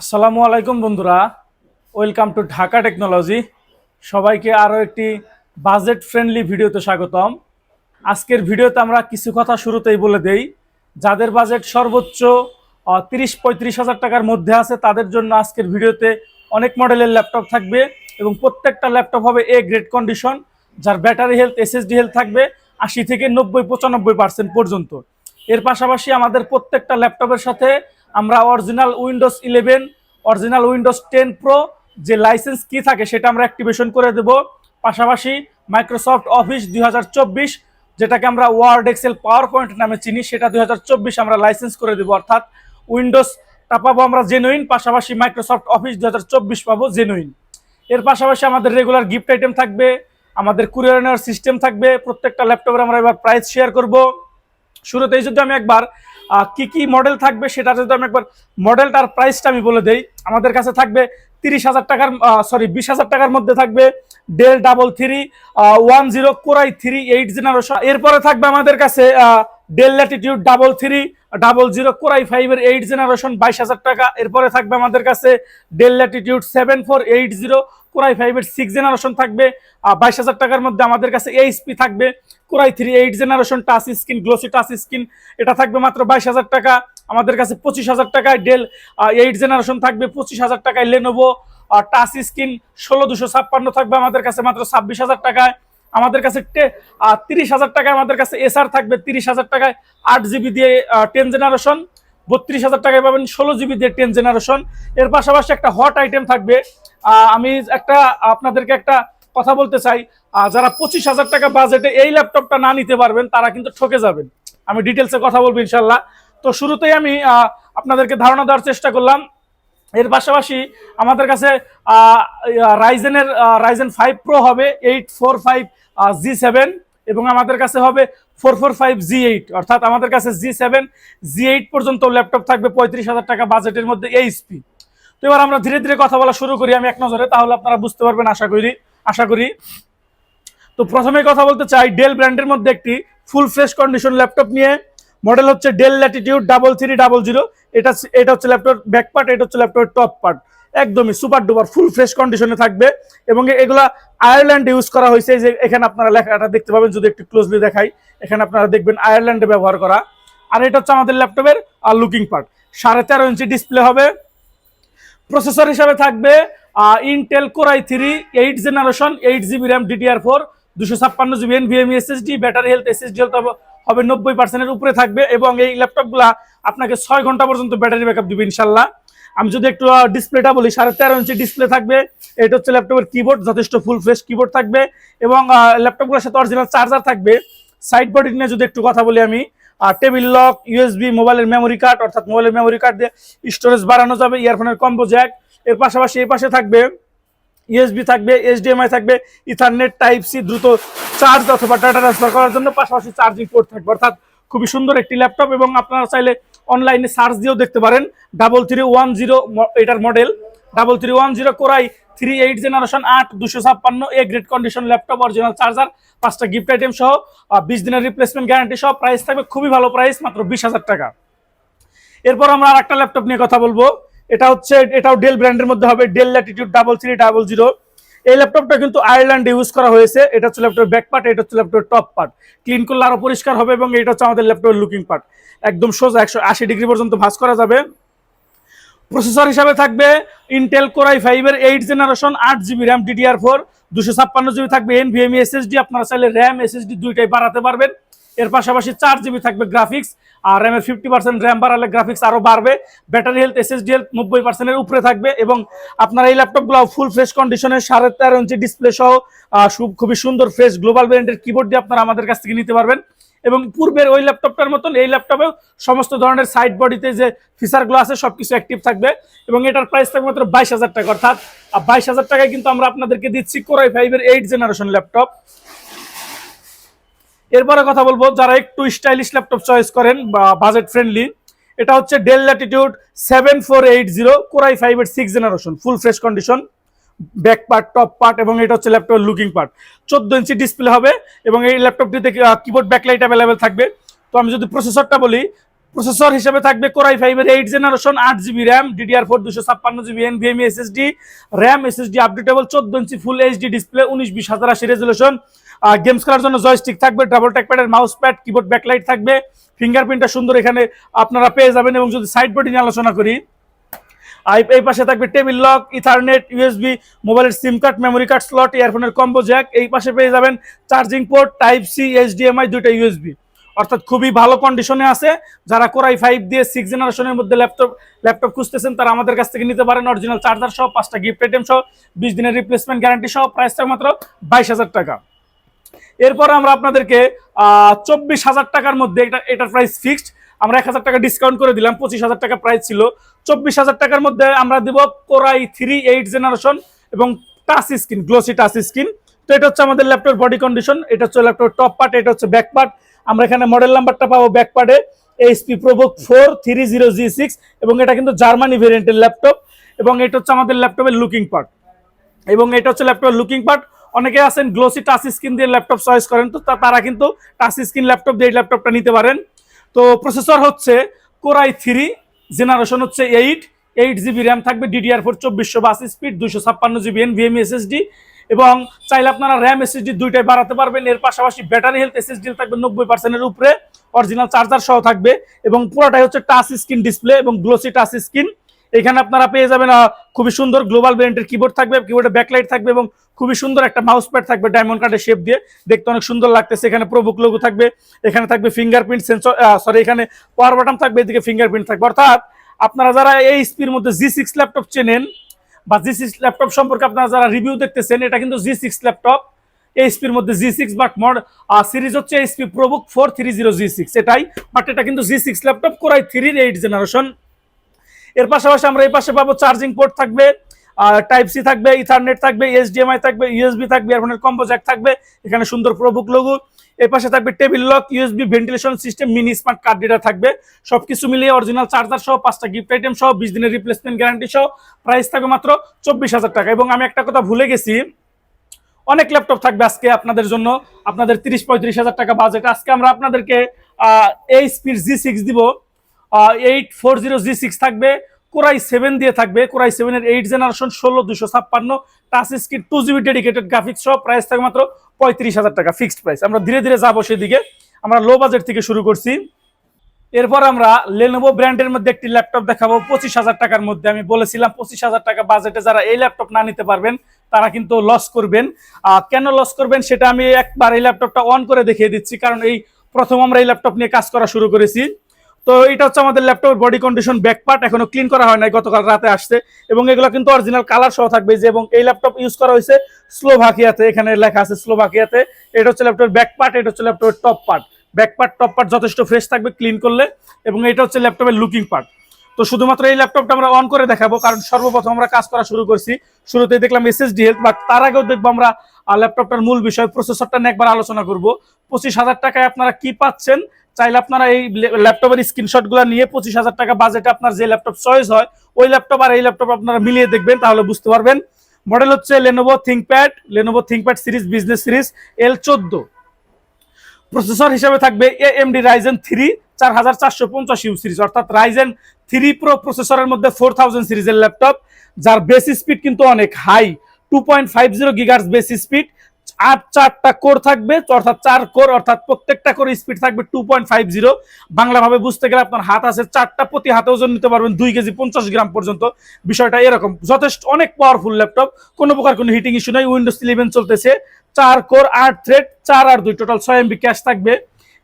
আসসালামু আলাইকুম বন্ধুরা। ওয়েলকাম টু ঢাকা টেকনোলজি সবাইকে আরও একটি বাজেট ফ্রেন্ডলি ভিডিওতে স্বাগতম। আজকের ভিডিওতে আমরা কিছু কথা শুরুতেই বলে দেই। যাদের বাজেট সর্বোচ্চ তিরিশ, পঁয়ত্রিশ হাজার টাকার মধ্যে আছে, তাদের জন্য আজকের ভিডিওতে অনেক মডেলের ল্যাপটপ থাকবে এবং প্রত্যেকটা ল্যাপটপ হবে এ গ্রেড কন্ডিশন যার ব্যাটারি হেলথ এসএসডি হেলথ থাকবে আশি থেকে নব্বই, পঁচানব্বই পার্সেন্ট পর্যন্ত। এর পাশাপাশি আমাদের প্রত্যেকটা ল্যাপটপের সাথে আমরা original Windows eleven original Windows ten pro যে লাইসেন্স কি থাকে সেটা আমরা অ্যাক্টিভেশন করে দেব। পাশাপাশি মাইক্রোসফট অফিস দুই হাজার চব্বিশ, যেটাকে আমরা ওয়ার্ড এক্সেল পাওয়ার পয়েন্ট নামে চিনি, সেটা দুই হাজার চব্বিশ আমরা লাইসেন্স করে দেবো। অর্থাৎ উইন্ডোজ উইন্ডোজটা পাবো আমরা জেনুইন পাশাপাশি মাইক্রোসফট অফিস দু হাজার চব্বিশ পাবো জেনুইন এর পাশাপাশি আমাদের রেগুলার গিফট আইটেম থাকবে, আমাদের কুরিয়ার সিস্টেম থাকবে, প্রত্যেকটা ল্যাপটপের আমরা এবার প্রাইস শেয়ার করব। শুরুতেই যদি আমি একবার কি কি মডেল থাকবে সেটা যদি আমি একবার মডেলটার প্রাইসটা আমি বলে দেই, আমাদের কাছে থাকবে তিরিশ হাজার টাকার সরি বিশ হাজার টাকার মধ্যে থাকবে Dell double three one zero Core i three eight generation এরপরে থাকবে আমাদের কাছে Dell Latitude double three double zero Core i ফাইভের এইট জেনারেশন বাইশ হাজার টাকা। এরপরে থাকবে আমাদের কাছে Dell Latitude seven four eight zero Core i ফাইভের সিক্স জেনারেশন থাকবে বাইশ হাজার টাকার মধ্যে আমাদের কাছে এইচপি থাকবে Core i three eight generation touch screen glossy touch screen এটা থাকবে মাত্র বাইশ হাজার টাকা, আমাদের কাছে পঁচিশ হাজার টাকায় ডেল এইট জেনারেশন থাকবে পঁচিশ হাজার টাকায় লেনোভো টাচ স্ক্রিন ষোলো দুশো ছাপ্পান্ন থাকবে আমাদের কাছে মাত্র ছাব্বিশ হাজার টাকায়। আমাদের কাছে তিরিশ হাজার টাকায় আমাদের কাছে এসআর থাকবে তিরিশ হাজার টাকায়, আট জিবি দিয়ে টেন জেনারেশন বত্রিশ হাজার টাকায় পাবেন ষোলো জিবি দিয়ে টেন জেনারেশন এর পাশাপাশি একটা হট আইটেম থাকবে আমি একটা আপনাদেরকে একটা কথা বলতে চাই যারা পঁচিশ হাজার টাকা বাজেটে এই ল্যাপটপটা না নিতে পারবেন, তারা কিন্তু ঠকে যাবেন। আমি ডিটেলসে কথা বলব ইনশাল্লাহ। তো শুরুতেই আমি আপনাদেরকে ধারণা দেওয়ার চেষ্টা করলাম। এর পাশাপাশি আমাদের কাছে রাইজেনের রাইজেন ফাইভ প্রো হবে eight four five G seven এবং আমাদের কাছে হবে four four five G eight অর্থাৎ আমাদের কাছে জি সেভেন জি এইট পর্যন্ত ল্যাপটপ থাকবে পঁয়ত্রিশ হাজার টাকা বাজেটের মধ্যে এইচপি তো এবার আমরা ধীরে ধীরে কথা বলা শুরু করি, আমি এক নজরে, তাহলে আপনারা বুঝতে পারবেন, আশা করি। আশা করি। তো প্রথমে কথা বলতে চাই ডেল ব্র্যান্ডের মধ্যে একটি ফুল ফ্রেশ কন্ডিশন ল্যাপটপ নিয়ে। মডেল হচ্ছে Dell Latitude double three double zero এটা এটা হচ্ছে ল্যাপটপ ব্যাক পার্ট এটা হচ্ছে ল্যাপটপের টপ পার্ট একদমই সুপার ডুপার ফুল ফ্রেশ কন্ডিশনে থাকবে। এবং এগুলা আয়ারল্যান্ডে ইউজ করা হয়েছে। যে এখানে আপনারা লেখাটা দেখতে পাবেন, যদি একটু ক্লোজলি দেখাই। এখানে আপনারা দেখবেন আয়ারল্যান্ডে ব্যবহার করা। আর এটা হচ্ছে আমাদের ল্যাপটপের আর লুকিং পার্ট সাড়ে তেরো ইঞ্চি ডিসপ্লে হবে। প্রসেসর হিসাবে থাকবে Intel Core i three eight generation eight GB RAM DDR four দুশো ছাপ্পান্ন GB NVMe SSD battery health SSD health হবে নব্বই পার্সেন্টের উপরে থাকবে এবং এই ল্যাপটপগুলা আপনাকে ছয় ঘণ্টা পর্যন্ত ব্যাটারি ব্যাকআপ দিবে ইনশাল্লাহ। আমি যদি একটু ডিসপ্লেটা বলি, সাড়ে তেরো ইঞ্চি ডিসপ্লে থাকবে। এটা হচ্ছে ল্যাপটপের কিবোর্ড যথেষ্ট ফুল ফ্রেশ কিবোর্ড থাকবে এবং ল্যাপটপগুলোর সাথে অরিজিনাল চার্জার থাকবে। সাইড বডি নিয়ে যদি একটু কথা বলি আমি টেবিল লক ইউএসবি মোবাইলের মেমোরি কার্ড অর্থাৎ মোবাইলের মেমোরি কার্ড দিয়ে স্টোরেজ বাড়ানো যাবে ইয়ারফোনের কম্বো জ্যাক এর পাশাপাশি এই পাশে থাকবে ইউএসবি থাকবে এইচডিএমআই থাকবে ইথারনেট টাইপ সি দ্রুত চার্জ অথবা ডাটা ট্রান্সফার করার জন্য পাশাপাশি চার্জিং পোর্ট থাকবে। অর্থাৎ খুবই সুন্দর একটি ল্যাপটপ এবং আপনারা চাইলে অনলাইনে সার্চ দিয়েও দেখতে পারেন। ডাবল থ্রি ওয়ান জিরো এটার model double three one zero Core i three eight generation আট, দুশো ছাপ্পান্ন A grade condition laptop original charger পাঁচটা গিফট আইটেম সহ বিশ দিনের রিপ্লেসমেন্ট গ্যারান্টি সহ প্রাইস থাকবে খুবই ভালো প্রাইস মাত্র বিশ হাজার টাকা। এরপর আমরা আর একটা ল্যাপটপ নিয়ে কথা বলব। এটা হচ্ছে, এটাও ডেল ব্র্যান্ডের মধ্যে হবে Dell Latitude double three double zero এই ল্যাপটপটা কিন্তু আয়ারল্যান্ডে ইউজ করা হয়েছে। এটা হচ্ছে ল্যাপটপের ব্যাক পার্ট এটা হচ্ছে ল্যাপটপের টপ পার্ট ক্লিন করলে আরও পরিষ্কার হবে এবং এটা হচ্ছে আমাদের ল্যাপটপের লুকিং পার্ট একদম সোজা, একশো আশি ডিগ্রি পর্যন্ত ভাঁজ করা যাবে। প্রসেসর হিসাবে থাকবে ইন্টেল কোরাই ফাইভের এইট জেনারেশন আট জিবি র্যাম ডিডিআর ফোর দুশো ছাপ্পান্ন জিবি থাকবে এনভিএমই এসএসডি আপনারা চাইলে র্যাম এসএসডি দুইটাই বাড়াতে পারবেন। এর পাশাপাশি চার জিবি থাকবে গ্রাফিক্স আর র্যামের ফিফটি পার্সেন্ট র্যাম বাড়ালে গ্রাফিক্স আরও বাড়বে। ব্যাটারি হেলথ এসএসডি হেলথ নব্বই পার্সেন্টের উপরে থাকবে এবং আপনার এই ল্যাপটপগুলো ফুল ফ্রেশ কন্ডিশনের সাড়ে তেরো ইঞ্চি ডিসপ্লে সহ খুবই সুন্দর ফ্রেশ গ্লোবাল ব্র্যান্ডের কিবোর্ড দিয়ে আপনারা আমাদের কাছ থেকে নিতে পারবেন। এবং পূর্বের ওই ল্যাপটপটার মতন এই ল্যাপটপেও সমস্ত ধরনের সাইড বডিতে যে ফিচারগুলো আছে, সবকিছু অ্যাক্টিভ থাকবে। এবং এটার প্রাইস থাকবে মাত্র বাইশ হাজার টাকা, অর্থাৎ বাইশ হাজার টাকায় কিন্তু আমরা আপনাদেরকে দিচ্ছি কোরাই ফাইভের এইট জেনারেশন ল্যাপটপ এরপরে কথা বলব, যারা একটু স্টাইলিশ ল্যাপটপ চয়েস করেন বা বাজেট ফ্রেন্ডলি এটা হচ্ছে Dell Latitude seven four eight zero Core i five এর six generation full fresh condition back part top part এবং এটা হচ্ছে ল্যাপটপের লুকিং পার্ট চোদ্দ ইঞ্চি ডিসপ্লে হবে এবং এই ল্যাপটপটিতে কিবোর্ড ব্যাকলাইট অ্যাভেলেবেল থাকবে। তো আমি যদি প্রসেসরটা বলি প্রসেসর হিসেবে থাকবে কোরাই ফাইভের এইট জেনারেশন আট জিবি র্যাম ডিডিআর ফোর দুশো ছাপ্পান্ন GB NVMe SSD RAM SSD updatable চোদ্দ ইঞ্চি ফুল এইচডি ডিসপ্লে উনিশ, বিশ, হাজার আশি রেজুলেশন গেমস খেলার জন্য জয়স্টিক থাকবে ডাবল ট্যাকপ্যাডের মাউস প্যাড কিবোর্ড ব্যাকলাইট থাকবে। ফিঙ্গারপ্রিন্টটা সুন্দর এখানে আপনারা পেয়ে যাবেন এবং যদি সাইড বডি নিয়ে আলোচনা করি এই পাশে থাকবে টেবিল লক ইথারনেট ইউএসবি মোবাইলের SIM card memory card slot ইয়ারফোনের combo jack এই পাশে পেয়ে যাবেন charging port type C HDMI দুইটা ইউএসবি অর্থাৎ খুবই ভালো কন্ডিশনে আছে। যারা কোরাই ফাইভ দিয়ে সিক্স জেনারেশনের মধ্যে ল্যাপটপ ল্যাপটপ খুঁজতেছেন, তারা আমাদের কাছ থেকে নিতে পারেন অরিজিনাল চার্জার সহ, পাঁচটা গিফট আইটেম সহ, বিশ দিনের রিপ্লেসমেন্ট গ্যারান্টি সহ প্রাইস থাকবে মাত্র বাইশ হাজার টাকা। এরপর আমরা আপনাদেরকে চব্বিশ হাজার টাকার মধ্যে এটা, এটার প্রাইস ফিক্সড আমরা এক হাজার টাকা ডিসকাউন্ট করে দিলাম, পঁচিশ হাজার টাকা প্রাইস ছিল। চব্বিশ হাজার টাকার মধ্যে আমরা দিব Core i three eight generation এবং touch screen glossy touch screen তো এটা হচ্ছে আমাদের ল্যাপটপ বডি কন্ডিশন এটা হচ্ছে ল্যাপটপ টপ পার্ট এটা হচ্ছে ব্যাক পার্ট আমরা এখানে মডেল নাম্বারটা পাবো ব্যাক পার্টে HP ProBook four three zero G six এবং এটা কিন্তু জার্মানি ভেরিয়েন্টের ল্যাপটপ এবং এটা হচ্ছে আমাদের ল্যাপটপের লুকিং পার্ট এবং এটা হচ্ছে ল্যাপটপের লুকিং পার্ট অনেকে আছেন গ্লোসি টাচ স্ক্রিন দিয়ে ল্যাপটপ চয়েস করেন, তো তারা কিন্তু টাচ স্ক্রিন, ল্যাপটপ দিয়ে ল্যাপটপটা নিতে পারেন। তো প্রসেসর হচ্ছে কোরাই থ্রি জেনারেশন হচ্ছে এইট এইট জিবি র্যাম থাকবে ডিডিআর ফোর চব্বিশশো বাস স্পিড দুশো ছাপ্পান্ন জিবি এনভিএমই এসএসডি এবং চাইলে আপনারা র্যাম এসএসডি দুইটাই বাড়াতে পারবেন। এর পাশাপাশি ব্যাটারি হেলথ এসএসডি থাকবে নব্বই পার্সেন্টের উপরে অরিজিনাল চার্জার সহ থাকবে, এবং পুরোটাই হচ্ছে টাচ স্ক্রিন ডিসপ্লে এবং গ্লোসি টাচ স্ক্রিন এখানে আপনারা পেয়ে যাবেন খুবই সুন্দর গ্লোবাল ব্র্যান্ডের কিবোর্ড থাকবে কিবোর্ডে ব্যাকলাইট থাকবে এবং খুবই সুন্দর একটা মাউস প্যাড থাকবে ডায়মন্ড কার্ডের শেপ দিয়ে। দেখতে অনেক সুন্দর লাগতেছে, এখানে প্রবুক লোগো থাকবে, এখানে থাকবে ফিঙ্গারপ্রিন্ট সেন্সর সরি এখানে পাওয়ার বাটন থাকবে, এদিকে ফিঙ্গারপ্রিন্ট থাকবে। অর্থাৎ আপনারা যারা এই স্পির মধ্যে জি সিক্স ল্যাপটপ চেনেন বা জি সিক্স ল্যাপটপ সম্পর্কে আপনারা যারা রিভিউ দেখতেছেন, এটা কিন্তু জি সিক্স ল্যাপটপ এই এইচপির মধ্যে G six but mod series হচ্ছে HP ProBook four three zero G six এটাই। বাট এটা কিন্তু G six laptop core i থ্রির এইট জেনারেশন এর পাশাপাশি আমরা এই পাশে পাবো চার্জিং পোর্ট থাকবে টাইপ সি থাকবে, ইথারনেট থাকবে, এইচডিএমআই থাকবে, ইউএসবি থাকবে এয়ারফোনের কম্বো জ্যাক থাকবে, এখানে সুন্দর প্রবুক লঘু এই পাশে থাকবে table lock, USB ventilation system, mini smart card reader থাকবে, সবকিছু মিলিয়ে অরিজিনাল চার্জার সহ, পাঁচটা গিফট আইটেম সহ, বিশ দিনের রিপ্লেসমেন্ট গ্যারান্টি সহ প্রাইস থাকবে মাত্র চব্বিশ হাজার টাকা। এবং আমি একটা কথা ভুলে গেছি, অনেক ল্যাপটপ থাকবে আজকে আপনাদের জন্য, আপনাদের তিরিশ পঁয়ত্রিশ হাজার টাকা বাজেট আজকে আমরা আপনাদেরকে এই স্পিড জি সিক্স দিব। Eight four zero G six থাকবে, কোরাই সেভেন দিয়ে থাকবে, কোরাই সেভেনের এইট জেনারেশন ষোলো দুশো ছাপ্পান্ন touch two GB dedicated graphics সহ প্রাইস থাকবে মাত্র পঁয়ত্রিশ হাজার টাকা ফিক্সড প্রাইস আমরা ধীরে ধীরে যাব সেদিকে। আমরা লো বাজেট থেকে শুরু করছি। এরপর আমরা লেনোভো ব্র্যান্ডের মধ্যে একটি ল্যাপটপ দেখাবো, পঁচিশ হাজার টাকার মধ্যে। আমি বলেছিলাম পঁচিশ হাজার টাকা বাজেটে যারা এই ল্যাপটপ না নিতে পারবেন, তারা কিন্তু লস করবেন। কেন লস করবেন সেটা আমি একবার এই ল্যাপটপটা অন করে দেখিয়ে দিচ্ছি, কারণ এই প্রথম আমরা এই ল্যাপটপ নিয়ে কাজ করা শুরু করেছি। তো এটা হচ্ছে আমাদের ল্যাপটপের বডি কন্ডিশন ব্যাক পার্ট এখনও ক্লিন করা হয় নাই, গতকাল রাতে আসছে। এবং এগুলো কিন্তু অরিজিনাল কালার সহ থাকবে যে, এবং এই ল্যাপটপ ইউজ করা হয়েছে স্লোভাকিয়াতে, এখানে লেখা আছে স্লোভাকিয়াতে। এটা হচ্ছে ল্যাপটপের ব্যাক পার্ট এটা হচ্ছে ল্যাপটপের top part back part top part যথেষ্ট ফ্রেশ থাকবে ক্লিন করলে, এবং এটা হচ্ছে ল্যাপটপের লুকিং পার্ট তো শুধুমাত্র এই ল্যাপটপটা আমরা অন করে দেখাবো, কারণ সর্বপ্রথম আমরা কাজ করা শুরু করছি। শুরুতেই দেখলাম এসএসডি হেলথ বাট তার আগেও দেখব আমরা ল্যাপটপটার মূল বিষয় প্রসেসরটা নিয়ে একবার আলোচনা করব। পঁচিশ হাজার টাকায় আপনারা কি পাচ্ছেন? চাইলে আপনারা এই ল্যাপটপের স্ক্রিনশটগুলো নিয়ে পঁচিশ হাজার টাকা বাজেটে আপনার যে ল্যাপটপ চয়েস হয়, ওই ল্যাপটপ আর এই ল্যাপটপ আপনারা মিলিয়ে দেখবেন, তাহলে বুঝতে পারবেন। মডেল হচ্ছে Lenovo ThinkPad Lenovo ThinkPad series business series L চোদ্দ। প্রসেসর হিসেবে থাকবে এএমডি রাইজেন থ্রি চার হাজার চারশো পঞ্চাশ ইউ সিরিজ অর্থাৎ রাইজেন থ্রি প্রো প্রসেসরের মধ্যে ফোর থাউজেন্ড সিরিজের ল্যাপটপ যার বেস স্পিড কিন্তু অনেক high two point five zero gigahertz base speed আট চারটা কোর থাকবে, অর্থাৎ চার কোর, অর্থাৎ প্রত্যেকটা কোর স্পিড থাকবে টু পয়েন্ট ফাইভ জিরো বাংলাভাবে বুঝতে গেলে আপনার হাত আছে, চারটা প্রতি হাতে ওজন নিতে পারবেন দুই কেজি পঞ্চাশ গ্রাম পর্যন্ত। বিষয়টা এরকম, যথেষ্ট অনেক পাওয়ারফুল ল্যাপটপ কোনো প্রকার কোনো হিটিং ইস্যু নাই উইন্ডোজ ইলেভেন চলতেছে। চার কোর, আট থ্রেড চার আর দুই টোটাল ছয় এমবি ক্যাশ থাকবে।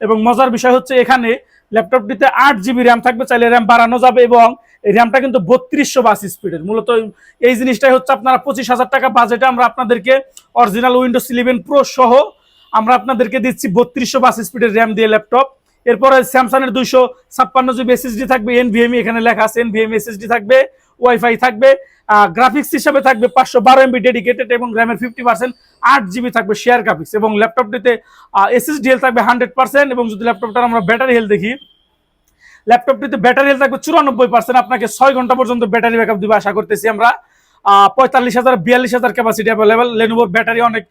এবং মজার বিষয় হচ্ছে এখানে ল্যাপটপটিতে আট জিবি র্যাম থাকবে, চাইলে র্যাম বাড়ানো যাবে এবং এই র্যামটা কিন্তু বত্রিশশো বাস স্পিডের মূলত এই জিনিসটাই হচ্ছে আপনারা পঁচিশ হাজার টাকা বাজেটে আমরা আপনাদেরকে অরিজিনাল উইন্ডোজ ইলেভেন প্রো সহ আমরা আপনাদেরকে দিচ্ছি বত্রিশশো বাস স্পিডের র্যাম দিয়ে ল্যাপটপ এরপরে স্যামসাংয়ের দুইশো ছাপ্পান্ন জিবি এসএসডি থাকবে এনভিএমই এখানে লেখা আছে এনভিএম এসএসডি থাকবে। ওয়াইফাই থাকবে গ্রাফিক্স হিসাবে থাকবে পাঁচশো বারো এমবি ডেডিকেটেড এবং র্যামের ফিফটি পার্সেন্ট আট জিবি থাকবে শেয়ার গ্রাফিক্স এবং ল্যাপটপটিতে এসএসডি হেল থাকবে হান্ড্রেড পার্সেন্ট এবং যদি ল্যাপটপটার আমরা ব্যাটারি হেল দেখি ল্যাপটপটিতে ব্যাটারি হেল থাকবে চুরানব্বই পার্সেন্ট আপনাকে ছয় ঘণ্টা পর্যন্ত ব্যাটারি ব্যাকআপ দিবে আশা করতেছি আমরা। পঁয়তাল্লিশ হাজার, বিয়াল্লিশ হাজার ক্যাপাসিটি অ্যাভেলেবেল লেনোভোর ব্যাটারি অনেক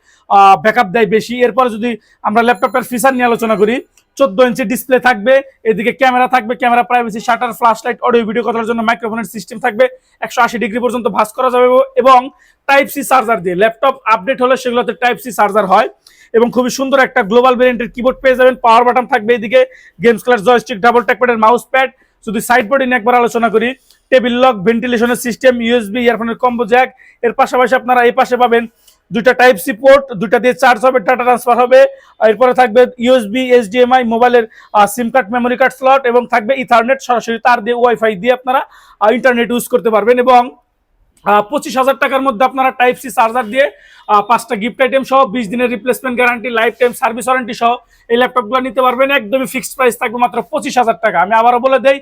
ব্যাকআপ দেয় বেশি। এরপরে যদি আমরা ল্যাপটপটার ফিচার নিয়ে আলোচনা করি চোদ্দ ইঞ্চি ডিসপ্লে থাকবে, এদিকে ক্যামেরা থাকবে camera privacy shutter flash light audio video করার জন্য মাইক্রোফোনের সিস্টেম থাকবে। একশো আশি ডিগ্রি পর্যন্ত ভাস করা যাবে এবং টাইপ সি চার্জার দিয়ে ল্যাপটপ আপডেট হলে সেগুলোতে টাইপ সি চার্জার হয় এবং খুবই সুন্দর একটা গ্লোবাল ভেরিয়েন্টের কিবোর্ড পেয়ে যাবেন পাওয়ার বাটন থাকবে এদিকে গেমস ক্লাস জয়স্টিক ডাবল ট্যাকপ্যাডের মাউস প্যাড যদি সাইড বোর্ডে নিয়ে একবার আলোচনা করি টেবিল লক ভেন্টিলেশনের সিস্টেম ইউএসবি ইয়ারফোনের কম্বো জ্যাক এর পাশাপাশি আপনারা এই পাশে পাবেন দুইটা টাইপ সি পোর্ট দুইটা দিয়ে চার্জ হবে ডাটা ট্রান্সফার হবে এরপরে থাকবে ইউএসবি এইচডিএমআই মোবাইলের SIM card memory card slot এবং থাকবে ইথারনেট সরাসরি, তার দিয়ে ওয়াইফাই দিয়ে আপনারা ইন্টারনেট ইউজ করতে পারবেন এবং পঁচিশ হাজার টাকার মধ্যে আপনারা টাইপ সি চার্জার দিয়ে পাঁচটা গিফট আইটেম সহ বিশ দিনের replacement guarantee lifetime service warranty সহ এই ল্যাপটপগুলো নিতে পারবেন। একদমই ফিক্সড প্রাইস থাকবে মাত্র পঁচিশ হাজার টাকা। আমি আবারও বলে দেই,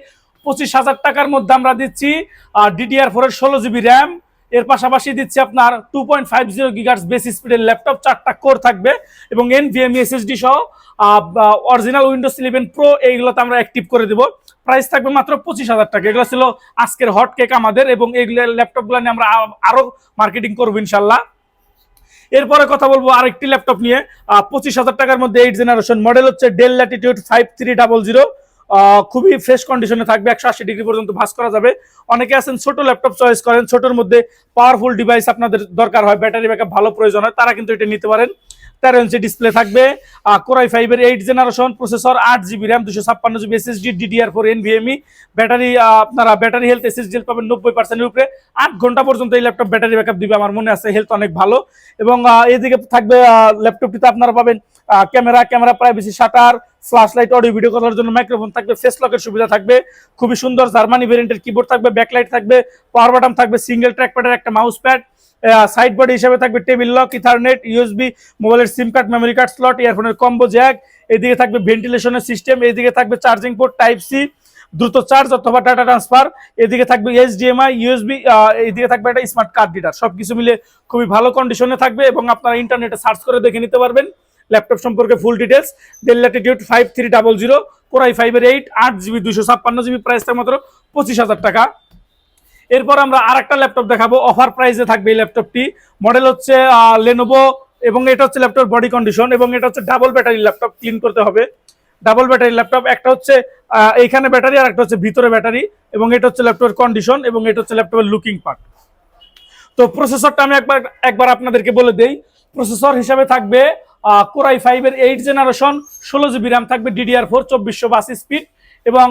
পঁচিশ হাজার টাকার মধ্যে আমরা দিচ্ছি ডিডিআর ফোরের ষোলো জিবি র্যাম এর পাশাপাশি দিচ্ছে আপনার two point five zero gigahertz base স্পিডের ল্যাপটপ চারটা কোর থাকবে এবং এন এনভিএমই এসএসডি সহ অরিজিনাল উইন্ডোজ ইলেভেন প্রো এইগুলোতে আমরা অ্যাক্টিভ করে দেবো। প্রাইস থাকবে মাত্র পঁচিশ হাজার টাকা। এগুলো ছিল আজকের হট কেক আমাদের এবং এইগুলো ল্যাপটপগুলো নিয়ে আমরা আ- আরও মার্কেটিং করব ইনশাল্লাহ এরপরে কথা বলব আরেকটি ল্যাপটপ নিয়ে। পঁচিশ হাজার টাকার মধ্যে এইট জেনারেশন মডেল হচ্ছে Dell Latitude five three double zero খুবই ফ্রেশ কন্ডিশনে থাকবে। একশো আশি ডিগ্রি পর্যন্ত ভাস করা যাবে। অনেকে আছেন ছোট ল্যাপটপ চয়েস করেন, ছোটর মধ্যে পাওয়ারফুল ডিভাইস আপনাদের দরকার হয় ব্যাটারি ব্যাকআপ ভালো প্রয়োজন হয়, তারা কিন্তু এটা নিতে পারেন। তেরো ইঞ্চি ডিসপ্লে থাকবে। কোরাই ফাইভের এইট জেনারেশন প্রসেসর আট জিবি র্যাম দুশো ছাপ্পান্ন GB SSD DDR four NVMe battery আপনারা ব্যাটারি হেলথ এসএসডি পাবেন নব্বই পার্সেন্টের উপরে। আট ঘণ্টা পর্যন্ত এই ল্যাপটপ ব্যাটারি ব্যাকআপ দিবে, আমার মনে আছে হেলথ অনেক ভালো। এবং এদিকে থাকবে ল্যাপটপটিতে আপনারা পাবেন camera camera privacy shutter flash light audio video করার জন্য মাইক্রোফোন থাকবে ফেস লকের সুবিধা থাকবে। খুবই সুন্দর জার্মানি ভেরিয়েন্টের কিবোর্ড থাকবে ব্যাকলাইট থাকবে পাওয়ার বাটন থাকবে সিঙ্গেল ট্র্যাক প্যাডের একটা মাউস প্যাড সাইড বডি হিসেবে থাকবে টেবিল লক ইথারনেট ইউএসবি মোবাইলের SIM card memory card slot ইয়ারফোনের combo jack এদিকে থাকবে ভেন্টিলেশনের সিস্টেম এদিকে থাকবে চার্জিং পোর্ট টাইপ সি দ্রুত চার্জ অথবা ডাটা ট্রান্সফার এদিকে থাকবে এইচডিএমআই ইউএসবি এদিকে থাকবে একটা স্মার্ট কার্ড রিডার সব কিছু মিলে খুবই ভালো কন্ডিশনে থাকবে এবং আপনারা ইন্টারনেটে সার্চ করে দেখে নিতে পারবেন। ল্যাপটপ সম্পর্কে full details Dell Latitude five three double zero Core i ফাইভের এইট আট জিবি দুশো ছাপ্পান্ন জিবি প্রাইসটা মাত্র পঁচিশ হাজার টাকা। এরপর আমরা আর একটা ল্যাপটপ দেখাবো। অফার প্রাইসে থাকবে এই ল্যাপটপটি। মডেল হচ্ছে লেনোভো এবং এটা হচ্ছে ল্যাপটপ বডি কন্ডিশন এবং এটা হচ্ছে ডাবল ব্যাটারি ল্যাপটপ ক্লিন করতে হবে। ডাবল ব্যাটারি ল্যাপটপ, একটা হচ্ছে এইখানে ব্যাটারি আর একটা হচ্ছে ভিতরে ব্যাটারি এবং এটা হচ্ছে ল্যাপটপের কন্ডিশন এবং এটা হচ্ছে ল্যাপটপের লুকিং পার্ট তো প্রসেসরটা আমি একবার একবার আপনাদেরকে বলে দেই। প্রসেসর হিসাবে থাকবে কোরাই ফাইভের এইট জেনারেশন ষোলো জিবি র্যাম থাকবে ডিডিআর ফোর চব্বিশশো বাস স্পিড এবং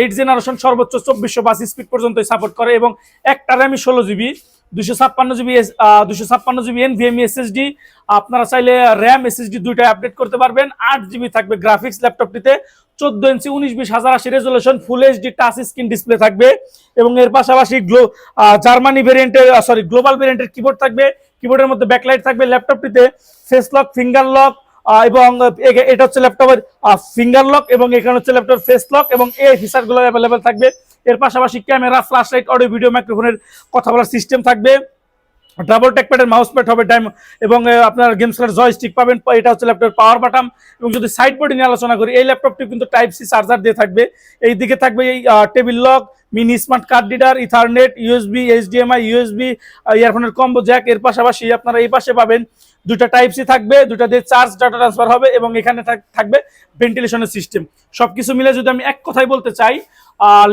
এইট জেনারেশন সর্বোচ্চ চব্বিশশো বাস স্পিড পর্যন্ত সাপোর্ট করে এবং একটা র্যামই ষোলো জিবি দুশো ছাপ্পান্ন জিবি দুশো ছাপ্পান্ন জিবি এনভিএমই এসএসডি আপনারা চাইলে র্যাম এসএসডি দুইটাই আপডেট করতে পারবেন। আট জিবি থাকবে গ্রাফিক্স ল্যাপটপটিতে চোদ্দ ইঞ্চি উনিশ বিশ হাজার আশি resolution full HD touch screen display থাকবে এবং এর পাশাপাশি গ্লো জার্মানি ভেরিয়েন্টের সরি গ্লোবাল ভেরিয়েন্টের কিবোর্ড থাকবে। কিবোর্ডের মধ্যে ব্যাকলাইট থাকবে ল্যাপটপটিতে ফেস লক ফিঙ্গার লক এবং এটা হচ্ছে ল্যাপটপের ফিঙ্গার লক এবং এখানে হচ্ছে ল্যাপটপ ফেস লক এবং এই ফিচারগুলো অ্যাভেলেবেল থাকবে। এর পাশাপাশি camera flash light audio video মাইক্রোফোনের কথা বলার সিস্টেম থাকবে। ডাবল ট্যাকপ্যাডের মাউস প্যাড হবে ডাইম এবং আপনার গেমস খেলার জয়স্টিক পাবেন। এটা হচ্ছে ল্যাপটপের পাওয়ার বাটাম এবং যদি সাইড বোর্ড নিয়ে আলোচনা করি, এই ল্যাপটপটি কিন্তু টাইপ সি চার্জার দিয়ে থাকবে। এই দিকে থাকবে এই table lock mini smart card reader Ethernet USB HDMI USB ইয়ারফোনের combo jack এর পাশাপাশি আপনারা এই পাশে পাবেন দুটা টাইপ সি থাকবে দুটা দিয়ে চার্জ ডাটা ট্রান্সফার হবে এবং এখানে থাক- থাকবে ভেন্টিলেশনের সিস্টেম সবকিছু মিলে যদি আমি এক কথাই বলতে চাই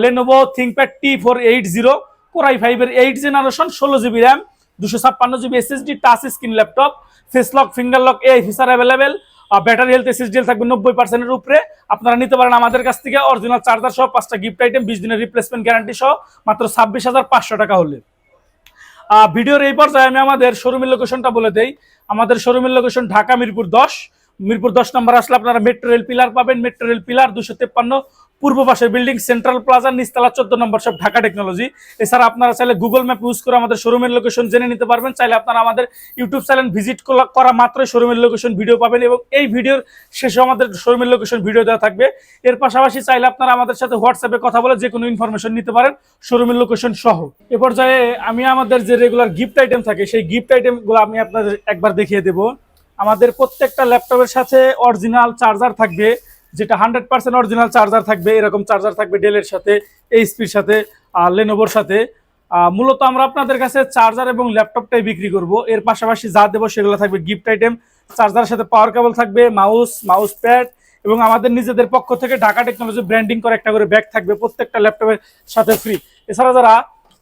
Lenovo ThinkPad T four eight zero Core i ফাইভের এইট জেনারেশন ষোলো জিবি র্যাম দুশো ছাপ্পান্ন GB SSD touch screen laptop face lock finger lock এই feature available battery health SSD থাকবে নব্বই পার্সেন্টের উপরে। আপনারা নিতে পারেন আমাদের কাছ থেকে অরিজিনাল চার্জার সহ পাঁচটা গিফট আইটেম বিশ দিনের রিপ্লেসমেন্ট গ্যারান্টি সহ মাত্র ছাব্বিশ হাজার পাঁচশো টাকা হলে। ভিডিওর এই পর্যায়ে আমি আমাদের শোরুমের লোকেশনটা বলে দেই। আমাদের শোরুমের লোকেশন ঢাকা মিরপুর দশ। মিরপুর দশ নম্বর আসলে আপনারা মেট্রো রেল পিলার পাবেন মেট্রো রেল পিলার দুশো তেপ্পান্ন, পূর্ব পাশের বিল্ডিং সেন্ট্রাল প্লাজা নিচতলা চোদ্দ নম্বর সব ঢাকা টেকনোলজি এছাড়া আপনারা চাইলে গুগল ম্যাপ ইউজ করে আমাদের শোরুমের লোকেশন জেনে নিতে পারবেন। চাইলে আপনারা আমাদের ইউটিউব চ্যানেল ভিজিট করা মাত্রই শোরুমের লোকেশন ভিডিও পাবেন এবং এই ভিডিওর শেষে আমাদের শোরুমের লোকেশন ভিডিও দেওয়া থাকবে। এর পাশাপাশি চাইলে আপনারা আমাদের সাথে হোয়াটসঅ্যাপে কথা বলে যে কোনো ইনফরমেশন নিতে পারেন শোরুমের লোকেশন সহ। এ পর্যায়ে আমি আমাদের যে রেগুলার গিফট আইটেম থাকে, সেই গিফট আইটেমগুলো আমি আপনাদের একবার দেখিয়ে দেব। আমাদের প্রত্যেকটা ল্যাপটপের সাথে অরিজিনাল চার্জার থাকবে, যেটা হান্ড্রেড পার্সেন্ট অরিজিনাল চার্জার থাকবে, এরকম চার্জার থাকবে ডেলের সাথে এইচপির সাথে, আর লেনোভোর সাথে। মূলত আমরা আপনাদের কাছে চার্জার এবং ল্যাপটপটাই বিক্রি করব। এর পাশাপাশি যা দেবো সেগুলো থাকবে গিফট আইটেম চার্জারের সাথে পাওয়ার কেবল থাকবে মাউস মাউস প্যাড এবং আমাদের নিজেদের পক্ষ থেকে ঢাকা টেকনোলজি ব্র্যান্ডিং করে একটা করে ব্যাগ থাকবে প্রত্যেকটা ল্যাপটপের সাথে ফ্রি এছাড়া যারা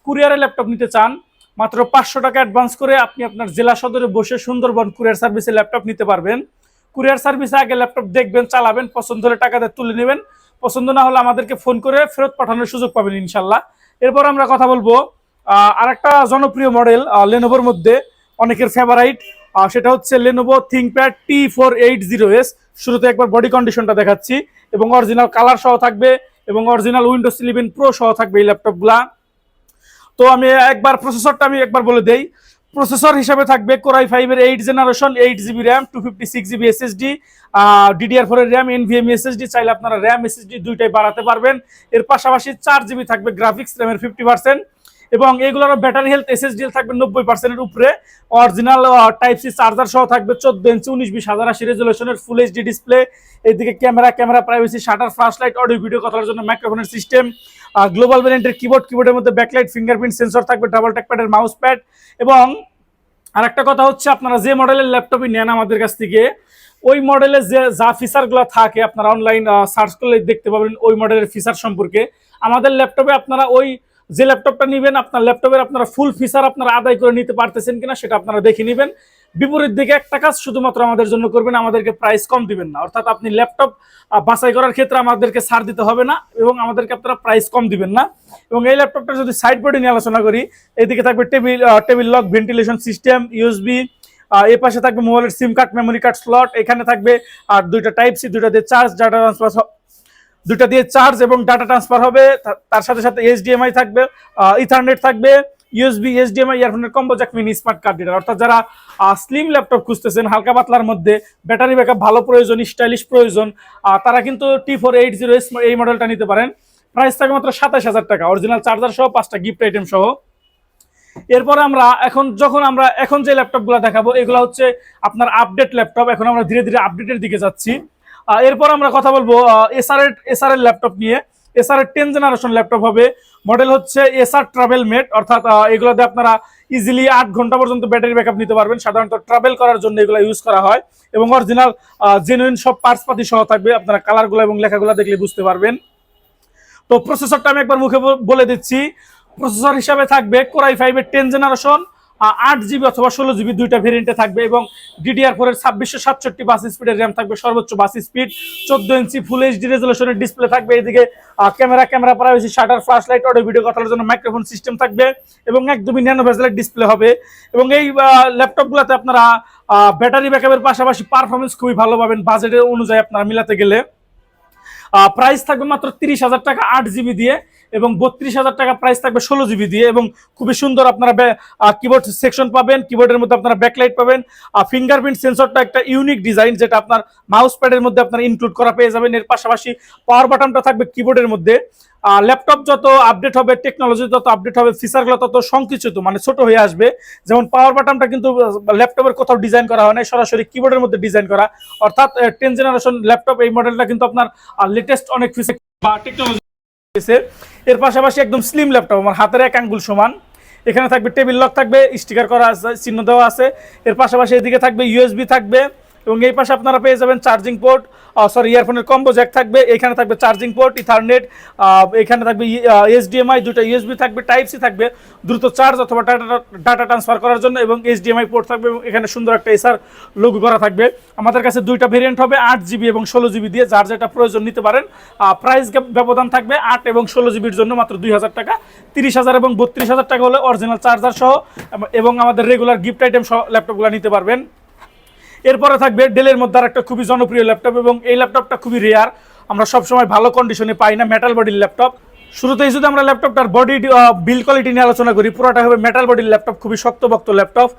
কুরিয়ারের ল্যাপটপ নিতে চান মাত্র পাঁচশো টাকা অ্যাডভান্স করে আপনি আপনার জেলা সদরে বসে সুন্দরবন কুরিয়ার সার্ভিসে ল্যাপটপ নিতে পারবেন। কুরিয়ার সার্ভিসে আগে ল্যাপটপ দেখবেন, চালাবেন, পছন্দ হলে টাকাতে তুলে নেবেন। পছন্দ না হলে আমাদেরকে ফোন করে ফেরত পাঠানোর সুযোগ পাবেন ইনশাল্লাহ। এরপর আমরা কথা বলব আর একটা জনপ্রিয় মডেল লেনোভোর মধ্যে অনেকের ফেভারাইট সেটা হচ্ছে Lenovo ThinkPad T four eight zero S শুরুতে একবার বডি কন্ডিশনটা দেখাচ্ছি এবং অরিজিনাল কালার সহ থাকবে এবং অরিজিনাল উইন্ডোজ ইলেভেন প্রো সহ থাকবে এই ল্যাপটপগুলা তো আমি একবার প্রসেসরটা আমি একবার বলে দেই। প্রসেসর হিসাবে থাকবে কোরাই ফাইভের eight generation eight GB RAM two fifty six GB SSD DDR ফোরের র্যাম এনভিএম এসএসডি চাইলে আপনারা র্যাম এসএসডি দুইটাই বাড়াতে পারবেন। এর পাশাপাশি চার জিবি থাকবে গ্রাফিক্স র্যামের ফিফটি পার্সেন্ট এবং এগুলোর ব্যাটারি হেলথ এসএসডি থাকবে নব্বই পার্সেন্টের উপরে। অরিজিনাল টাইপ সি চার্জার সহ থাকবে চোদ্দ ইঞ্চি উনিশ বিশ হাজার আশি রেজুলেশনের ফুল এইচডি ডিসপ্লে এইদিকে camera camera privacy shutter flash light audio video কথার জন্য মাইক্রোফোনের সিস্টেম গ্লোবাল ভ্যারিয়েন্টের কিবোর্ড কিবোর্ডের মধ্যে ব্যাকলাইট ফিঙ্গারপ্রিন্ট সেন্সর থাকবে ডাবল ট্যাকপ্যাডের মাউস প্যাড এবং আর একটা কথা হচ্ছে আপনারা যে মডেলের ল্যাপটপই নেন আমাদের কাছ থেকে, ওই মডেলের যে, যা ফিচারগুলো থাকে আপনারা অনলাইন সার্চ করলে দেখতে পাবেন ওই মডেলের ফিচার সম্পর্কে। আমাদের ল্যাপটপে আপনারা ওই যে ল্যাপটপটা নেবেন, আপনার ল্যাপটপের আপনারা ফুল ফিচার আপনারা আদায় করে নিতে পারতেছেন কিনা সেটা আপনারা দেখে নেবেন। বিপরীত দিকে একটা কাজ শুধুমাত্র আমাদের জন্য করবেন, আমাদেরকে প্রাইস কম দিবেন না। অর্থাৎ আপনি ল্যাপটপ বাছাই করার ক্ষেত্রে আমাদেরকে ছাড় দিতে হবে না এবং আমাদেরকে আপনারা প্রাইস কম দিবেন না। এবং এই ল্যাপটপটা যদি সাইড বোর্ডে নিয়ে আলোচনা করি, এদিকে থাকবে table table lock ventilation system USB এই পাশে থাকবে মোবাইলের SIM card memory card slot এখানে থাকবে আর দুইটা টাইপ সি দুইটা দিয়ে চার্জ ডাটা ট্রান্সফার দুইটা দিয়ে চার্জ এবং ডাটা ট্রান্সফার হবে। তার সাথে সাথে এইচডিএমআই থাকবে ইথারনেট থাকবে USB HDMI ইয়ারফোনের combo jack mini smart card reader অর্থাৎ যারা স্লিম ল্যাপটপ খুঁজতেছেন, হালকা পাতলার মধ্যে ব্যাটারি ব্যাকআপ ভালো প্রয়োজন স্টাইলিশ প্রয়োজন তারা কিন্তু টি ফোর এইট জিরো এই মডেলটা নিতে পারেন। প্রাইস থাকে মাত্র সাতাশ হাজার টাকা। অরিজিনাল চার্জার সহ পাঁচটা গিফট আইটেম সহ। এরপরে আমরা এখন যখন আমরা, এখন যে ল্যাপটপগুলো দেখাবো, এগুলো হচ্ছে আপনার আপডেট ল্যাপটপ এখন আমরা ধীরে ধীরে আপডেটের দিকে যাচ্ছি। এরপর আমরা কথা বলব এসআর এসআর এর ল্যাপটপ নিয়ে। এসআর এর টেন জেনারেশন ল্যাপটপ হবে। মডেল হচ্ছে এসআর ট্রাভেল মেট অর্থাৎ এগুলোতে আপনারা ইজিলি আট ঘণ্টা পর্যন্ত ব্যাটারি ব্যাকআপ নিতে পারবেন। সাধারণত ট্রাভেল করার জন্য এগুলো ইউজ করা হয় এবং অরিজিনাল জেনুইন সব পার্টস পাতি সহ থাকবে। আপনারা কালারগুলো এবং লেখাগুলো দেখলে বুঝতে পারবেন। তো প্রসেসরটা আমি একবার মুখে বলে দিচ্ছি। প্রসেসর হিসাবে থাকবে কোরাই ফাইভের টেন জেনারেশন আট জিবি অথবা ষোলো জিবি দুইটা ভেরিয়েন্টে থাকবে এবং ডিডিআর ফোরের ছাব্বিশশো সাতষট্টি বাস স্পিডের র্যাম থাকবে, সর্বোচ্চ বাস স্পিড চোদ্দ ইঞ্চি ফুল এইচডি রেজলিউশনের ডিসপ্লে থাকবে। এদিকে camera camera privacy shutter flash light audio video কথার জন্য মাইক্রোফোন সিস্টেম থাকবে এবং একদমই ন্যানো ভেজেলের ডিসপ্লে হবে। এবং এই ল্যাপটপগুলোতে আপনারা ব্যাটারি ব্যাকআপের পাশাপাশি পারফরমেন্স খুবই ভালো পাবেন বাজেটের অনুযায়ী আপনারা মিলাতে গেলে। প্রাইস থাকবে মাত্র তিরিশ হাজার টাকা আট জিবি দিয়ে। এবং বত্রিশ হাজার টাকা প্রাইস থাকবে ষোলো জিবি দিয়ে এবং খুবই সুন্দর আপনারা কিবোর্ড সেকশন পাবেন কিবোর্ডের মধ্যে আপনারা ব্যাকলাইট পাবেন, আর ফিঙ্গারপ্রিন্ট সেন্সরটা একটা ইউনিক ডিজাইন যেটা আপনার মাউস প্যাডের মধ্যে আপনারা ইনক্লুড করা পেয়ে যাবেন। এর পাশাপাশি পাওয়ার বাটনটা থাকবে কিবোর্ডের মধ্যে। আর ল্যাপটপ যত আপডেট হবে টেকনোলজি যত আপডেট হবে ফিচারগুলো তত সংকুচিত মানে ছোট হয়ে আসবে। যেমন পাওয়ার বাটনটা কিন্তু ল্যাপটপের কোথাও ডিজাইন করা হয় না সরাসরি কিবোর্ডের মধ্যে ডিজাইন করা। অর্থাৎ টেন জেনারেশন ল্যাপটপ এই মডেলটা কিন্তু আপনার লেটেস্ট অনেক ফিচার বা টেকনোলজি এর পাশাপাশি একদম স্লিম ল্যাপটপ আমার হাতের এক আঙ্গুল সমান। এখানে থাকবে টেবিল লক থাকবে স্টিকার করা আছে, চিহ্ন দেওয়া আছে। এর পাশাপাশি এদিকে থাকবে ইউএসবি থাকবে। এবং এই পাশে আপনারা পেয়ে যাবেন চার্জিং পোর্ট সরি ইয়ারফোনের কম্বো জ্যাক থাকবে, এখানে থাকবে চার্জিং পোর্ট ইথারনেট এখানে থাকবে এইচডিএমআই দুটো ইউএসবি থাকবে টাইপ সি থাকবে, দ্রুত চার্জ অথবা ডাটা ট্রান্সফার করার জন্য এবং এইচডিএমআই পোর্ট থাকবে এবং এখানে সুন্দর একটা এসার লোগো করা থাকবে। আমাদের কাছে দুইটা ভেরিয়েন্ট হবে, আট জিবি এবং ষোলো জিবি দিয়ে, যার যেটা প্রয়োজন নিতে পারেন প্রাইস ব্যবধান থাকবে আট এবং ষোলো জিবির জন্য মাত্র দুই হাজার টাকা, তিরিশ হাজার এবং বত্রিশ হাজার টাকা হলে অরিজিনাল চার্জার সহ, এবং আমাদের রেগুলার গিফট আইটেম সহ ল্যাপটপগুলো নিতে পারবেন। এরপরে থাকবে ডেলের মধ্যে আর একটা খুবই জনপ্রিয় ল্যাপটপ এবং এই ল্যাপটপটা খুবই রেয়ার আমরা সবসময় ভালো কন্ডিশনে পাই না মেটাল বডির ল্যাপটপ শুরুতেই যদি আমরা ল্যাপটপটার বডি বিল কোয়ালিটি নিয়ে আলোচনা করি, পুরোটা হবে মেটাল বডির ল্যাপটপ, খুবই শক্তভক্ত ল্যাপটপ।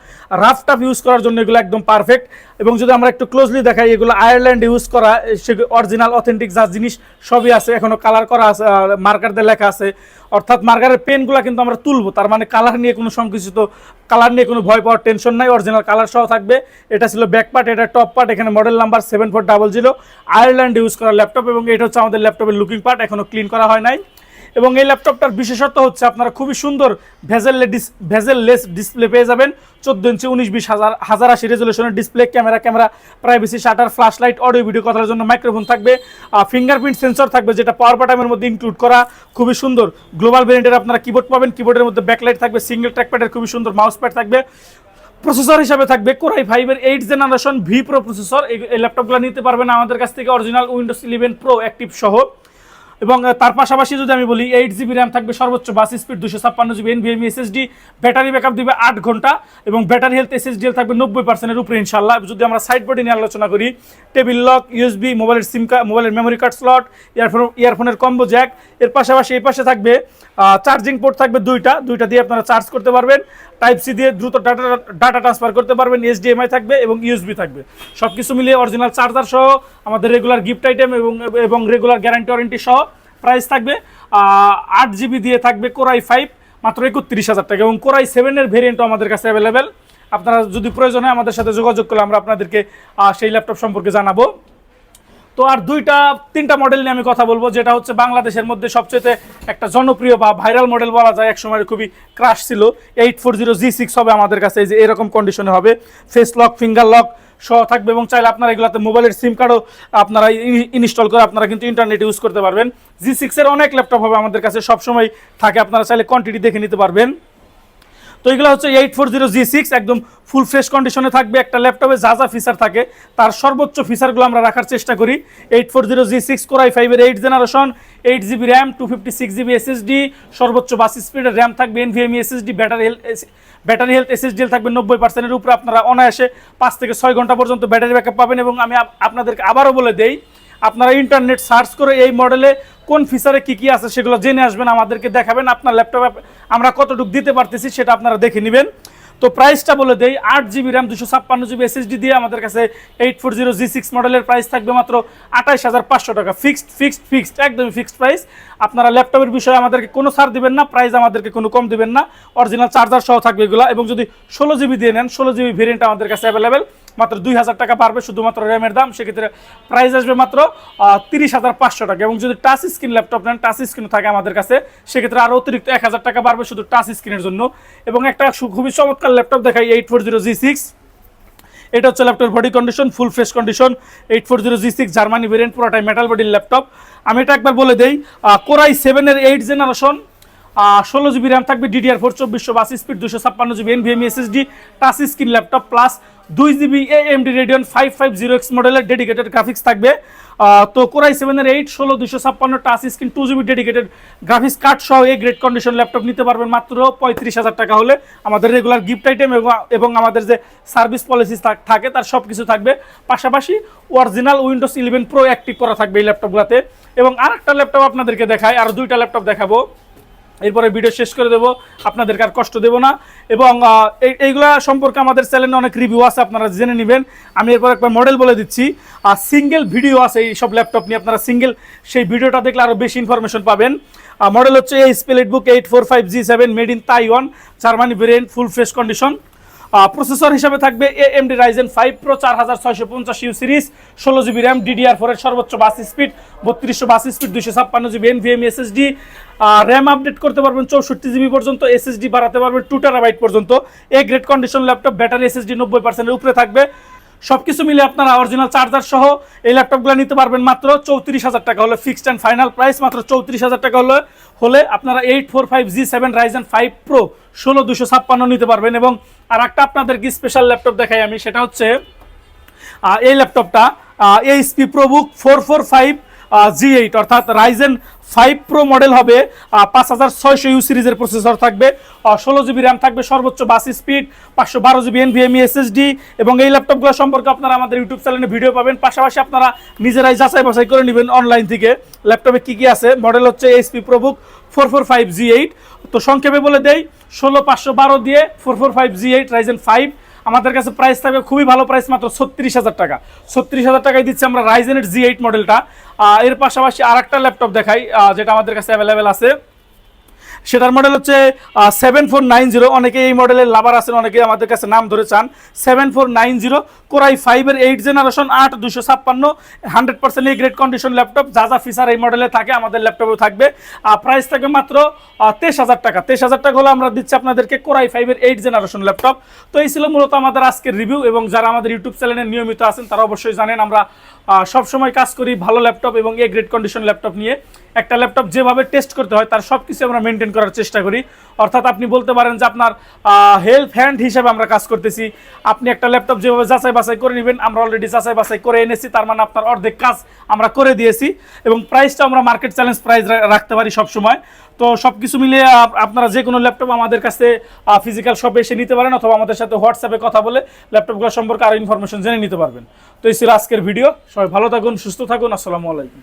রাফ টাফ ইউজ করার জন্য এগুলো একদম পারফেক্ট এবং যদি আমরা একটু ক্লোজলি দেখাই, এগুলো আয়ারল্যান্ড ইউজ করা, সে অরিজিনাল অথেন্টিক যা জিনিস সবই আছে, এখনও কালার করা আছে মার্কার দিয়ে লেখা আছে। অর্থাৎ মার্কারের পেনগুলো কিন্তু আমরা তুলবো, তার মানে কালার নিয়ে কোনো সংকুচিত কালার নিয়ে কোনো ভয় পাওয়ার টেনশন নাই অরিজিনাল কালার সহ থাকবে। এটা ছিল ব্যাক পার্ট এটা টপ পার্ট এখানে model number seven four double zero Ireland use করা ল্যাপটপ, এবং এটা হচ্ছে আমাদের ল্যাপটপের লুকিং পার্ট এখনও ক্লিন করা হয় নাই। এবং এই ল্যাপটপটার বিশেষত্ব হচ্ছে আপনারা খুবই সুন্দর ভেজেল ভেজেল লেস ডিসপ্লে পেয়ে যাবেন। চোদ্দ ইঞ্চি, উনিশ, বিশ, হাজার হাজার আশি রেজলিউশনের display camera camera privacy shutter flash light audio video কথার জন্য মাইক্রোফোন থাকবে। ফিঙ্গারপ্রিন্ট সেন্সর থাকবে যেটা পাওয়ার বাটামের মধ্যে ইনক্লুড করা খুবই সুন্দর। গ্লোবাল ভেরিয়েন্টের আপনারা কিবোর্ড পাবেন। কিবোর্ডের মধ্যে ব্যাকলাইট থাকবে সিঙ্গেল ট্র্যাকপ্যাডের খুবই সুন্দর মাউস প্যাড থাকবে। প্রসেসর হিসাবে থাকবে কোরাই ফাইভের eight generation vPro processor এই ল্যাপটপগুলো নিতে পারবেন আমাদের কাছ থেকে। Original Windows eleven Pro active সহ। এবং তার পাশাপাশি যদি আমি বলি এইট জিবি র্যাম থাকবে সর্বোচ্চ, বাস স্পিড দুশো ছাপ্পান্ন GB NVMe SSD battery backup দিবে আট ঘণ্টা এবং ব্যাটারি হেলথ এসএসডি থাকবে নব্বই পার্সেন্টের উপরে ইনশাল্লাহ যদি আমরা সাইড বডি নিয়ে আলোচনা করি টেবিল লক ইউএসবি মোবাইলের সিম কার্ড মোবাইলের মেমোরি কার্ড স্লট ইয়ারফোন ইয়ারফোনের কম্বো জ্যাক এর পাশাপাশি এই পাশে থাকবে চার্জিং পোর্ট থাকবে দুইটা দুইটা দিয়ে আপনারা চার্জ করতে পারবেন। টাইপ সি দিয়ে দ্রুত ডাটা ডাটা ট্রান্সফার করতে পারবেন এইচডিএমআই থাকবে এবং ইউএসবি থাকবে। সব কিছু মিলিয়ে অরিজিনাল চার্জার সহ আমাদের রেগুলার গিফট আইটেম এবং এবং রেগুলার গ্যারান্টি ওয়ারেন্টি সহ প্রাইস থাকবে। আট জিবি দিয়ে থাকবে কোরাই ফাইভ মাত্র একত্রিশ হাজার টাকা এবং কোরাই সেভেনের ভেরিয়েন্টও আমাদের কাছে অ্যাভেলেবেল আপনারা যদি প্রয়োজন হয় আমাদের সাথে যোগাযোগ করলে আমরা আপনাদেরকে সেই ল্যাপটপ সম্পর্কে জানাব। তো আর দুইটা, তিনটা মডেল নিয়ে আমি কথা বলব, যেটা হচ্ছে বাংলাদেশের মধ্যে সবচেয়ে একটা জনপ্রিয় বা ভাইরাল মডেল বলা যায়। এক সময় খুবই ক্রাশ ছিল। Eight four zero G six হবে আমাদের কাছে, এই যে এরকম কন্ডিশনে হবে। ফেস লক ফিঙ্গার লক সহ থাকবে এবং চাইলে আপনারা এগুলাতে মোবাইলের সিম কার্ডও আপনারা ইনস্টল করে আপনারা কিন্তু ইন্টারনেট ইউজ করতে পারবেন। জি সিক্সের অনেক ল্যাপটপ হবে আমাদের কাছে, সবসময় থাকে, আপনারা চাইলে কোয়ান্টিটি দেখে নিতে পারবেন। তো এগুলো হচ্ছে eight four zero G six একদম ফুল ফ্রেশ কন্ডিশনে থাকবে। একটা ল্যাপটপে যা যা ফিচার থাকে, তার সর্বোচ্চ ফিচারগুলো আমরা রাখার চেষ্টা করি। Eight four zero G six Core i ফাইভের eight generation eight GB RAM two fifty six GB SSD সর্বোচ্চ বাস স্পিডের র্যাম থাকবে NVMe SSD battery health battery health SSD থাকবে নব্বই পার্সেন্টের উপরে। আপনারা অনায়াসে পাঁচ থেকে ছয় ঘণ্টা পর্যন্ত ব্যাটারি ব্যাকআপ পাবেন এবং আমি আপনাদেরকে আবারও বলে দেই, আপনারা ইন্টারনেট সার্চ করে এই মডেলে কোন ফিচারে কি কি আছে সেগুলো জেনে আসবেন, আমাদেরকে দেখাবেন। আপনার ল্যাপটপে আমরা কতটুকু দিতে পারতেছি সেটা আপনারা দেখে নেবেন। তো প্রাইসটা বলে দেই, আট জিবি র্যাম দুশো ছাপ্পান্ন জিবি এসএসডি দিয়ে আমাদের কাছে eight four zero G six মডেলের প্রাইস থাকবে মাত্র আঠাইশ হাজার পাঁচশো টাকা। ফিক্সড ফিক্সড ফিক্সড একদমই ফিক্সড প্রাইস আপনারা ল্যাপটপের বিষয়ে আমাদেরকে কোনো ছাড় দিবেন না প্রাইস আমাদেরকে কোনো কম দিবেন না। অরিজিনাল চার্জার সহ থাকবে এগুলো এবং যদি ষোলো জিবি দিয়ে নেন, ষোলো জিবি ভেরিয়েন্ট আমাদের কাছে অ্যাভেলেবেল মাত্র দুই হাজার টাকা পারবে শুধুমাত্র র্যামের দাম, সেক্ষেত্রে প্রাইস আসবে মাত্র তিরিশ হাজার পাঁচশো টাকা। এবং যদি টাচ স্ক্রিন ল্যাপটপ নেন টাচ স্ক্রিন থাকে আমাদের কাছে, সেক্ষেত্রে আরও অতিরিক্ত এক হাজার টাকা পারবে শুধু টাচ স্ক্রিনের জন্য। এবং একটা খুবই চমৎকার ল্যাপটপ দেখাই eight four zero G six এটা হচ্ছে laptop body condition full fresh condition eight four zero G six Germany variant পুরোটাই মেটাল বডির ল্যাপটপ আমি এটা একবার বলে দেই কোরাই সেভেনের এইট জেনারেশন ষোলো জিবি র্যাম থাকবে ডিডিআর ফোর চব্বিশশো বাস স্পিড দুশো ছাপ্পান্ন GB NVMe SSD touch screen laptop plus দুই GB AMD Radeon five five zero X মডেলের ডেডিকেটেড গ্রাফিক্স থাকবে। তো কোরাই সেভেনের এইট ষোলো দুশো ছাপ্পান্ন touch screen two GB dedicated graphics card সহ এই গ্রেড কন্ডিশন ল্যাপটপ নিতে পারবেন মাত্র পঁয়ত্রিশ হাজার টাকা হলে। আমাদের রেগুলার গিফট আইটেম এবং এবং আমাদের যে সার্ভিস পলিসি থাকে তার সব কিছু থাকবে। পাশাপাশি original Windows eleven Pro active করা থাকবে এই ল্যাপটপগুলোতে এবং আরেকটা ল্যাপটপ আপনাদেরকে দেখায় আর দুইটা ল্যাপটপ দেখাবো। এরপরে ভিডিও শেষ করে দেবো। আপনাদেরকে আর কষ্ট দেবো না। এবং এইগুলো এই- এইগুলা সম্পর্কে আমাদের চ্যানেলে অনেক রিভিউ আছে, আপনারা জেনে নেবেন। আমি এরপর একবার মডেল বলে দিচ্ছি। আর সিঙ্গেল ভিডিও আছে, এই সব ল্যাপটপ নিয়ে আপনারা সিঙ্গেল সেই ভিডিওটা দেখলে আরও বেশি ইনফরমেশন পাবেন। মডেল হচ্ছে এই স্পেলেট book eight four five G seven made in Taiwan Germany variant full fresh condition processor হিসেবে থাকবে A M D Ryzen five Pro চার হাজার ছয়শো পঞ্চাশ ইউ সিরিজ ষোলো জিবি র্যাম ডিডিআর ফোরের সর্বোচ্চ বাস স্পিড বত্রিশশো বাস স্পিড দুশো ছাপ্পান্ন GB M NVM SSD RAM update করতে পারবেন চৌষট্টি জিবি পর্যন্ত এসএসডি বাড়াতে পারবেন টু টারাবাইট পর্যন্ত। A grade condition laptop battery SSD নব্বই পার্সেন্টের উপরে থাকবে। সবকিছু মিলে আপনার অরিজিনাল চার্জার সহ এই ল্যাপটপগুলো নিতে পারবেন মাত্র চৌত্রিশ হাজার টাকা হলে ফিক্সড অ্যান্ড ফাইনাল প্রাইস মাত্র চৌত্রিশ হাজার টাকা হলে হলে আপনারা eight four five G seven Ryzen five pro ষোলো দুশো ছাপ্পান্ন নিতে পারবেন। এবং আর একটা আপনাদেরকে স্পেশাল ল্যাপটপ দেখাই আমি, সেটা হচ্ছে এই ল্যাপটপটা HP ProBook four four five G eight অর্থাৎ রাইজেন ফাইভ প্রো মডেল হবে পাঁচ হাজার ছয়শো ইউ সিরিজের প্রসেসর থাকবে ষোলো জিবি র্যাম থাকবে, সর্বোচ্চ বাস স্পিড পাঁচশো বারো জিবি এনভিএমই এসএসডি এবং এই ল্যাপটপগুলো সম্পর্কে আপনারা আমাদের ইউটিউব চ্যানেলে ভিডিও পাবেন। পাশাপাশি আপনারা নিজেরাই যাচাই বাছাই করে নেবেন অনলাইন থেকে। ল্যাপটপে কী কী আছে? মডেল হচ্ছে HP ProBook four four five G eight তো সংক্ষেপে বলে দেই, ষোলো পাঁচশো বারো দিয়ে four four five G eight Ryzen five আমাদের কাছে প্রাইস থাকবে খুবই ভালো প্রাইস মাত্র ছত্রিশ হাজার টাকা। ছত্রিশ হাজার টাকায় দিচ্ছি আমরা রাইজেনের জি এইট মডেলটা এর পাশাপাশি আর একটা ল্যাপটপ দেখাই যেটা আমাদের কাছে অ্যাভেলেবেল আছে। সেটার মডেল হচ্ছে সেভেন ফোর নাইন জিরো অনেকে এই মডেলের লাভার আছেন, অনেকে আমাদের কাছে নাম ধরে চান। Seven four nine zero core i ফাইভের এইট জেনারেশন আট দুশো ছাপ্পান্ন। হান্ড্রেড পার্সেন্ট এই গ্রেড কন্ডিশন ল্যাপটপ যা যা ফিচার এই মডেলে থাকে, আমাদের ল্যাপটপেও থাকবে। প্রাইস থাকবে মাত্র তেইশ হাজার টাকা। তেইশ হাজার টাকা হলে আমরা দিচ্ছি আপনাদেরকে কোরাই ফাইভের এইট জেনারেশন ল্যাপটপ তো এই ছিল মূলত আমাদের আজকের রিভিউ এবং যারা আমাদের ইউটিউব চ্যানেলে নিয়মিত আছেন, তারা অবশ্যই জানেন আমরা সবসময় কাজ করি ভালো ল্যাপটপ এবং এ গ্রেড কন্ডিশন ল্যাপটপ নিয়ে। একটা ল্যাপটপ যেভাবে টেস্ট করতে হয়, তার সব কিছু আমরা মেনটেন করার চেষ্টা করি। অর্থাৎ আপনি বলতে পারেন যে আপনার হেল্প হ্যান্ড হিসাবে আমরা কাজ করতেছি। আপনি একটা ল্যাপটপ যেভাবে যাচাই বাছাই করে নেবেন, আমরা অলরেডি যাচাই বাছাই করে এনেছি, তার মানে আপনার অর্ধেক কাজ আমরা করে দিয়েছি। এবং প্রাইসটা আমরা মার্কেট চ্যালেঞ্জ প্রাইস রাখতে পারি সব সময় তো সব কিছু মিলিয়ে আপনারা যে কোনো ল্যাপটপ আমাদের কাছে ফিজিক্যাল শপে এসে নিতে পারেন অথবা আমাদের সাথে হোয়াটসঅ্যাপে কথা বলে ল্যাপটপগুলো সম্পর্কে আরও ইনফরমেশন জেনে নিতে পারবেন। তো এই ছিল আজকের ভিডিও সবাই ভালো থাকুন, সুস্থ থাকুন। আসসালামু আলাইকুম।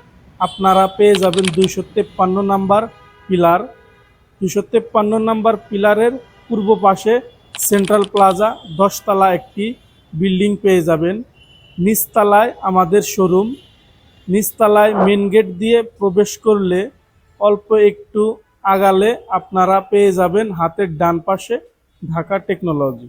আপনারা পেয়ে যাবেন দুইশো তেপ্পান্ন নাম্বার পিলার। দুইশো তেপ্পান্ন নাম্বার পিলারের পূর্ব পাশে সেন্ট্রাল প্লাজা, দশতলা একটি বিল্ডিং পেয়ে যাবেন। নিচতলায় আমাদের শোরুম। নিচতলায় মেন গেট দিয়ে প্রবেশ করলে অল্প একটু আগালে আপনারা পেয়ে যাবেন হাতের ডান পাশে ঢাকা টেকনোলজি।